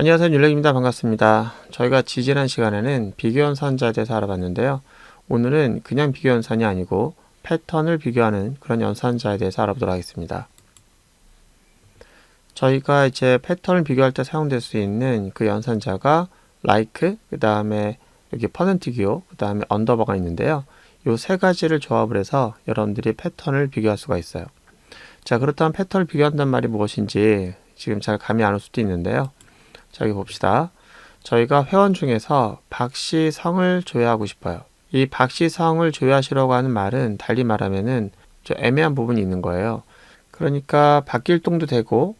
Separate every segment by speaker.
Speaker 1: 안녕하세요. 율렉입니다. 반갑습니다. 저희가 지지난 시간에는 비교연산자에 대해서 알아봤는데요. 오늘은 그냥 비교연산이 아니고 패턴을 비교하는 그런 연산자에 대해서 알아보도록 하겠습니다. 저희가 이제 패턴을 비교할 때 사용될 수 있는 그 연산자가 like 그 다음에 여기 퍼센트 기호 그 다음에 언더버가 있는데요. 이 세 가지를 조합을 해서 여러분들이 패턴을 비교할 수가 있어요. 자 그렇다면 패턴을 비교한다는 말이 무엇인지 지금 잘 감이 안 올 수도 있는데요 자, 여기 봅시다. 저희가 회원 중에서 박씨 성을 조회하고 싶어요. 이 박씨 성을 조회하시려고 하는 말은 달리 말하면은 좀 애매한 부분이 있는 거예요. 그러니까 박길동도 되고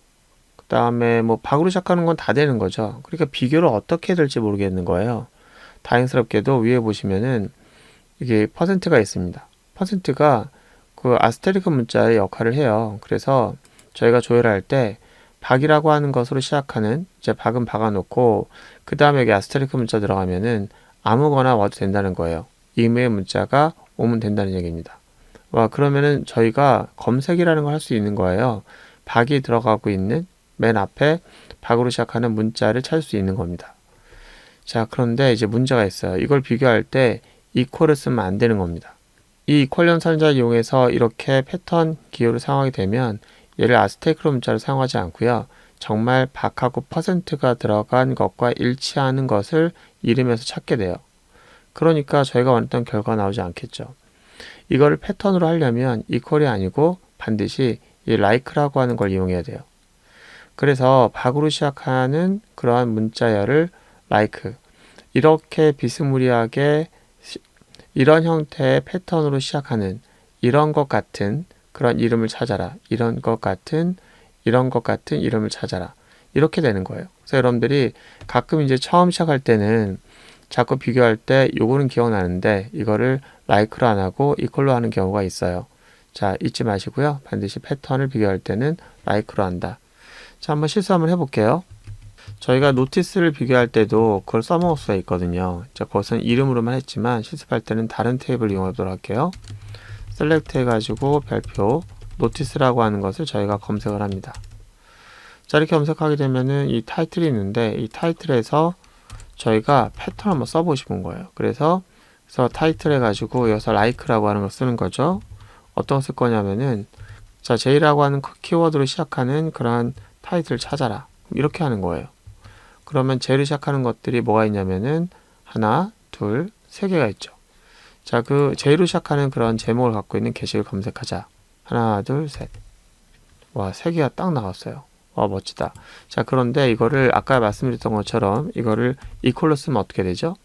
Speaker 1: 그 다음에 뭐 박으로 시작하는 건 다 되는 거죠. 그러니까 비교를 어떻게 해야 될지 모르겠는 거예요. 다행스럽게도 위에 보시면은 이게 퍼센트가 있습니다. 퍼센트가 그 아스테리크 문자의 역할을 해요. 그래서 저희가 조회를 할 때 박이라고 하는 것으로 시작하는 이제 박은 박아놓고 그 다음에 여기 아스테리크 문자 들어가면은 아무거나 와도 된다는 거예요. 의미의 문자가 오면 된다는 얘기입니다. 와 그러면은 저희가 검색이라는 걸 할 수 있는 거예요. 박이 들어가고 있는 맨 앞에 박으로 시작하는 문자를 찾을 수 있는 겁니다. 자 그런데 이제 문제가 있어요. 이걸 비교할 때 이퀄을 쓰면 안 되는 겁니다. 이 이퀄 연산자를 이용해서 이렇게 패턴 기호를 사용하게 되면 얘를 아스테이크로 문자를 사용하지 않고요. 정말 박하고 퍼센트가 들어간 것과 일치하는 것을 이름에서 찾게 돼요. 그러니까 저희가 원했던 결과가 나오지 않겠죠. 이거를 패턴으로 하려면 이퀄이 아니고 반드시 이 like라고 하는 걸 이용해야 돼요. 그래서 박으로 시작하는 그러한 문자열을 like 이렇게 비스무리하게 이런 형태의 패턴으로 시작하는 이런 것 같은 그런 이름을 찾아라. 이런 것 같은 이런 것 같은 이름을 찾아라. 이렇게 되는 거예요. 그래서 여러분들이 가끔 이제 처음 시작할 때는 자꾸 비교할 때 요거는 기억나는데 이거를 like로 안 하고 equal로 하는 경우가 있어요. 자, 잊지 마시고요. 반드시 패턴을 비교할 때는 like로 한다. 자, 한번 실수 한번 해볼게요. 저희가 노티스를 비교할 때도 그걸 써먹을 수가 있거든요. 자, 그것은 이름으로만 했지만 실습할 때는 다른 테이블을 이용하도록 할게요. 셀렉트 해가지고 별표 노티스라고 하는 것을 저희가 검색을 합니다. 자 이렇게 검색하게 되면은 이 타이틀이 있는데 이 타이틀에서 저희가 패턴 한번 싶은 거예요. 그래서 그래서 타이틀 해가지고 여기서 like라고 하는 걸 쓰는 거죠. 어떤 걸쓸 거냐면은 자 J라고 하는 키워드로 시작하는 그러한 타이틀을 찾아라. 이렇게 하는 거예요. 그러면 J를 시작하는 것들이 뭐가 있냐면은 하나, 둘, 세 개가 있죠. 자, 그 J로 시작하는 그런 제목을 갖고 있는 게시를 검색하자. 하나, 둘, 셋. 와, 세 개가 딱 나왔어요. 와, 멋지다. 자, 그런데 이거를 아까 말씀드렸던 것처럼 이거를 이퀄로 쓰면 어떻게 되죠?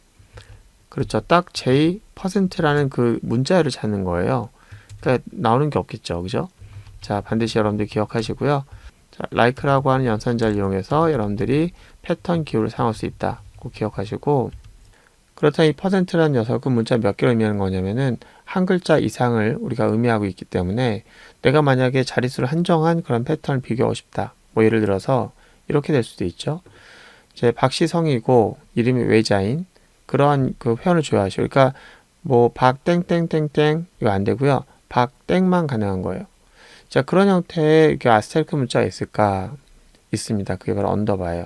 Speaker 1: 그렇죠. 딱 J 퍼센트라는 그 문자열을 찾는 거예요. 그러니까 나오는 게 없겠죠. 그죠? 자, 반드시 여러분들 기억하시고요. 자, like라고 하는 연산자를 이용해서 여러분들이 패턴 기호를 사용할 수 있다. 꼭 기억하시고 그렇다면 이 퍼센트라는 녀석은 문자 몇 개를 의미하는 거냐면은 한 글자 이상을 우리가 의미하고 있기 때문에 내가 만약에 자릿수를 한정한 그런 패턴을 비교하고 싶다. 뭐 예를 들어서 이렇게 될 수도 있죠. 제 박시성이고 이름이 외자인 그러한 그 회원을 조회하시오. 그러니까 뭐 박땡땡땡땡 이거 안 되고요. 박땡만 가능한 거예요. 자 그런 형태의 아스텔크 문자가 있을까? 있습니다. 그게 바로 언더바예요.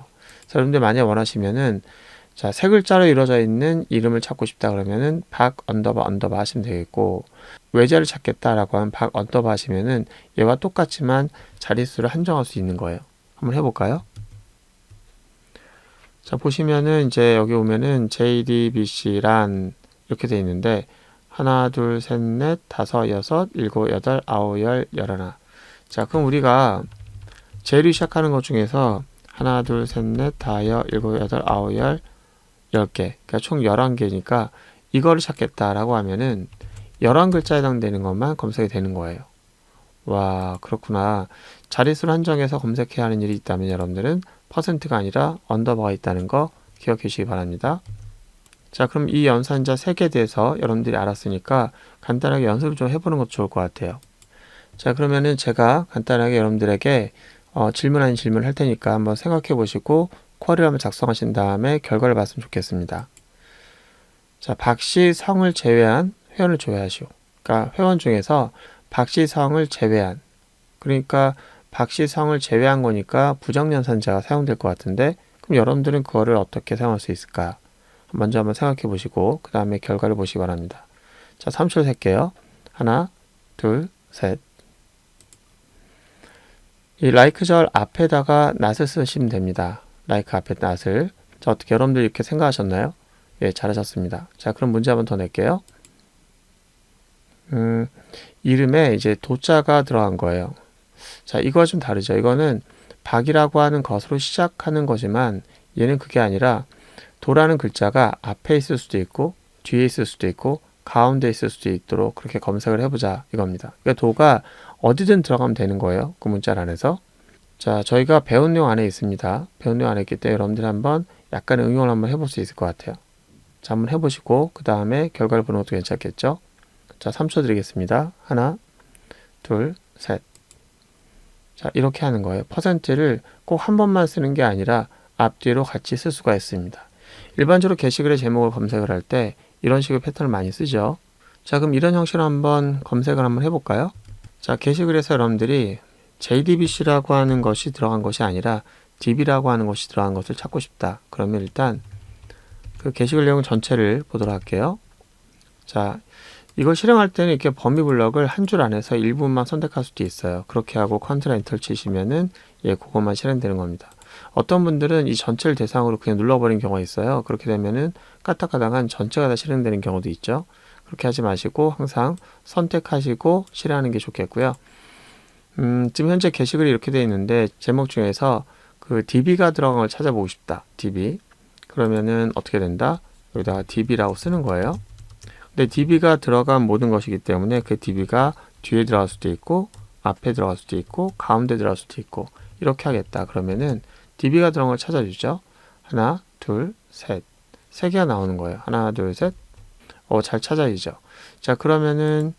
Speaker 1: 자, 여러분들 만약 원하시면은 자, 세 글자로 이루어져 있는 이름을 찾고 싶다 그러면은 박 언더바 언더바 하시면 되겠고 외자를 찾겠다라고 하면 박 언더바 하시면은 얘와 똑같지만 자릿수를 한정할 수 있는 거예요. 한번 해볼까요? 자, 보시면은 이제 여기 오면은 JDBC란 이렇게 돼 있는데 하나, 둘, 셋, 넷, 다섯, 여섯, 일곱, 여덟, 아홉, 열, 열하나. 자, 그럼 우리가 J로 시작하는 것 중에서 하나, 둘, 셋, 넷, 다여, 일곱, 여덟, 아홉, 열, 10개, 그러니까 총 11개니까 이거를 찾겠다라고 하면은 11글자에 해당되는 것만 검색이 되는 거예요. 와, 그렇구나. 자릿수를 한정해서 검색해야 하는 일이 있다면 여러분들은 퍼센트가 아니라 언더바가 있다는 거 기억해 주시기 바랍니다. 자, 그럼 이 연산자 3개에 대해서 여러분들이 알았으니까 간단하게 연습을 좀 해보는 것도 좋을 것 같아요. 자, 그러면은 제가 간단하게 여러분들에게 어, 질문 아닌 질문을 할 테니까 한번 생각해 보시고 한번 작성하신 다음에 결과를 봤으면 좋겠습니다. 자, 박씨 성을 제외한 회원을 조회하시오. 그러니까 회원 중에서 박씨 성을 제외한 그러니까 박씨 성을 제외한 거니까 부정연산자가 사용될 것 같은데 그럼 여러분들은 그거를 어떻게 사용할 수 있을까? 먼저 한번 생각해 보시고 그 다음에 결과를 보시기 바랍니다. 자, 3초 셀게요. 하나, 둘, 셋. 이 like 절 앞에다가 낫을 쓰시면 됩니다. Like 앞에 낫을. 자, 어떻게 여러분들 이렇게 생각하셨나요? 예, 잘하셨습니다. 자, 그럼 문제 한번 더 낼게요. 음, 이름에 이제 도자가 들어간 거예요. 자, 이거와 좀 다르죠. 이거는 박이라고 하는 것으로 시작하는 거지만 얘는 그게 아니라 도라는 글자가 앞에 있을 수도 있고 뒤에 있을 수도 있고 가운데 있을 수도 있도록 그렇게 검색을 해보자 이겁니다. 그러니까 도가 어디든 들어가면 되는 거예요. 그 문자 안에서. 자, 저희가 배운 내용 안에 있습니다. 배운 내용 안에 있기 때문에 여러분들이 한번 약간의 응용을 한번 해볼 수 있을 것 같아요. 자, 한번 해보시고 그 다음에 결과를 보는 것도 괜찮겠죠? 자, 3초 드리겠습니다. 하나, 둘, 셋. 자, 이렇게 하는 거예요. 퍼센트를 꼭 한 번만 쓰는 게 아니라 앞뒤로 같이 쓸 수가 있습니다. 일반적으로 게시글의 제목을 검색을 할 때 이런 식의 패턴을 많이 쓰죠. 자, 그럼 이런 형식으로 한번 검색을 한번 해볼까요? 자, 게시글에서 여러분들이 JDBC라고 하는 것이 들어간 것이 아니라 DB라고 하는 것이 들어간 것을 찾고 싶다. 그러면 일단 그 게시글 내용 전체를 보도록 할게요. 자, 이걸 실행할 때는 이렇게 범위 블럭을 한 줄 안에서 일부분만 선택할 수도 있어요. 그렇게 하고 컨트롤 엔터를 치시면은 예, 그것만 실행되는 겁니다. 어떤 분들은 이 전체를 대상으로 그냥 눌러버리는 경우가 있어요. 그렇게 되면은 까딱까딱한 전체가 다 실행되는 경우도 있죠. 그렇게 하지 마시고 항상 선택하시고 실행하는 게 좋겠고요. 음, 지금 현재 게시글이 이렇게 되어 있는데 제목 중에서 그 DB가 들어간 걸 찾아보고 싶다. DB. 그러면은 어떻게 된다? 여기다가 DB라고 쓰는 거예요. 근데 DB가 들어간 모든 것이기 때문에 그 DB가 뒤에 들어갈 수도 있고 앞에 들어갈 수도 있고 가운데 들어갈 수도 있고 이렇게 하겠다. 그러면은 DB가 들어간 걸 찾아주죠. 하나, 둘, 셋. 세 개가 나오는 거예요. 하나, 둘, 셋. 어, 잘 찾아지죠. 자, 그러면은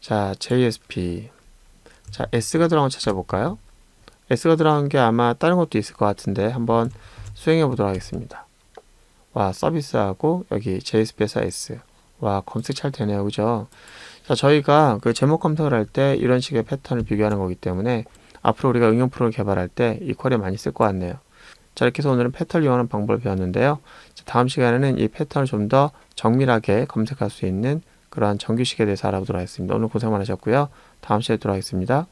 Speaker 1: 자, JSP. 자, S가 들어간 걸 찾아볼까요? S가 들어간 게 아마 다른 것도 있을 것 같은데 한번 수행해 보도록 하겠습니다. 와, 서비스하고 여기 JSP에서 S. 와, 검색 잘 되네요. 그죠? 자, 저희가 그 제목 검색을 할 때 이런 식의 패턴을 비교하는 거기 때문에 앞으로 우리가 응용 프로를 개발할 때 이 쿼리 많이 쓸 것 같네요. 자, 이렇게 해서 오늘은 패턴을 이용하는 방법을 배웠는데요. 자, 다음 시간에는 이 패턴을 좀 더 정밀하게 검색할 수 있는 그러한 정규식에 대해서 알아보도록 하겠습니다. 오늘 고생 많으셨고요. 다음 시간에 뵙도록 하겠습니다.